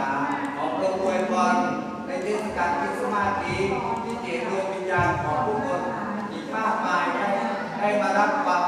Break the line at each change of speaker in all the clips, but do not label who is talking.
นาขอโปรดอวยพลในเทศกาลคริสต์มาสนี้ที่เจดวงวิญญาณของผู้คนอีกมากมา
ยได้ได้
มารับความ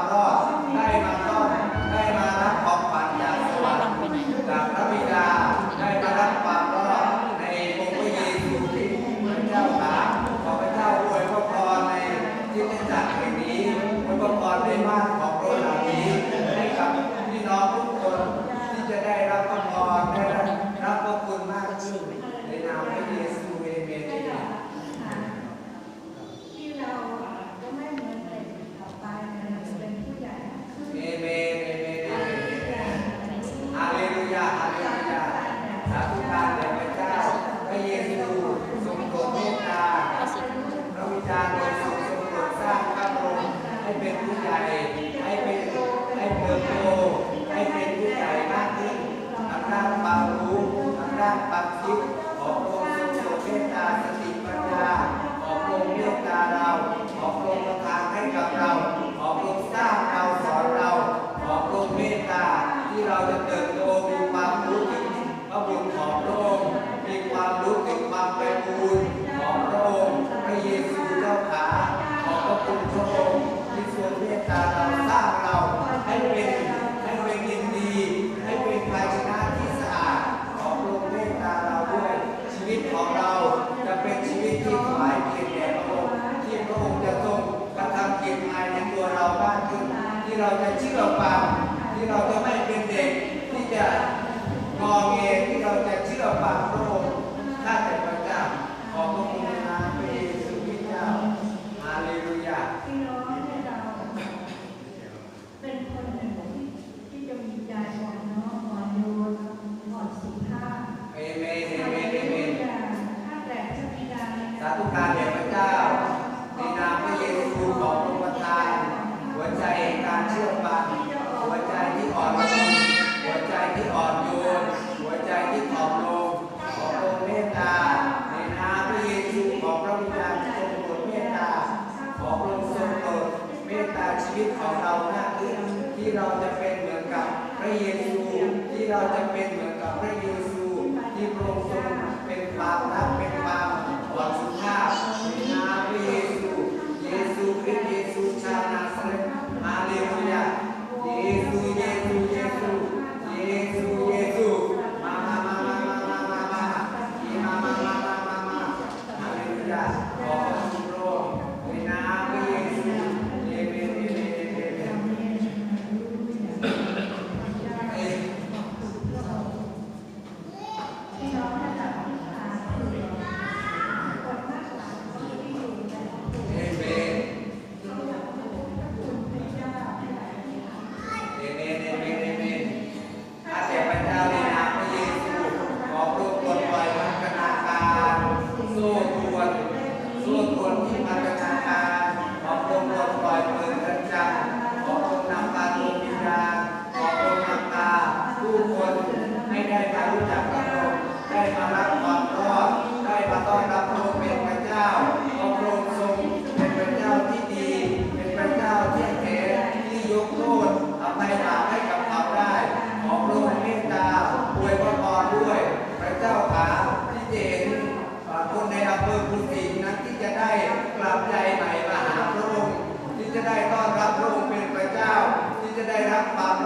ให้เป็นผู้ใหญ่ให้เป็นให้เติบโตให้เป็นผู้ใหญ่มากขึ้นทางด้านความรู้ทางด้านความคิดขององค์ทรงโปรดเมตตาสติปัญญา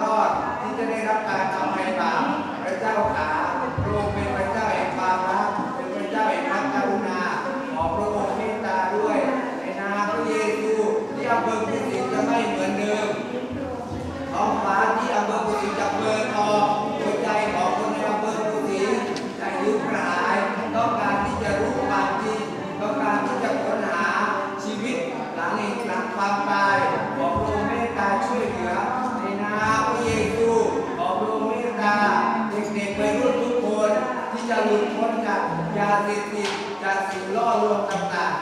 รอดที่จะได้รั
บ
การทำให้บาปพระเจ้าขาพระองค์เป็นพระเจ้าแห่งความรักเป็นพระเจ้าแห่งความกรุณาขอพระองค์เมตตาด้วยในนามพระเยซูที่อำเภอพิสิทธิ์จะไม่เหมือนเดิมท้องฟ้าที่อำเภอพิสิทธิ์จะเปิดออกหัวใจของคนในอำเภอพิสิทธิ์ใจยุบกระหายต้องการที่จะรู้ความจริงต้องการที่จะค้นหาชีวิตหลังเหตุหลังความตาย ยาเสพติดจากสิ่งล่อลวงต่าง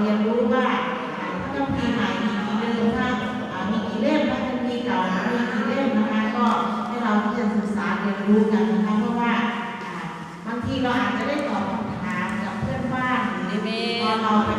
เรียน
รู้ว่า
พระคัมภีร์ใหม่มี
กี่เล่มถ้ามีกี่เล่มพระคัมภีร์เก่ามีกี่เล่มนะคะก็ให้เราที่จะศึกษาเรียนรู้กันนะคะเพราะว่าบางทีเราอาจจะได้ตอบคำถามกับเพื่อนบ้านหรือตอเราไป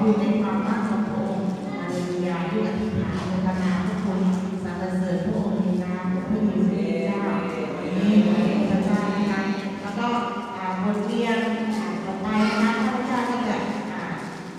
ผู้ที่มา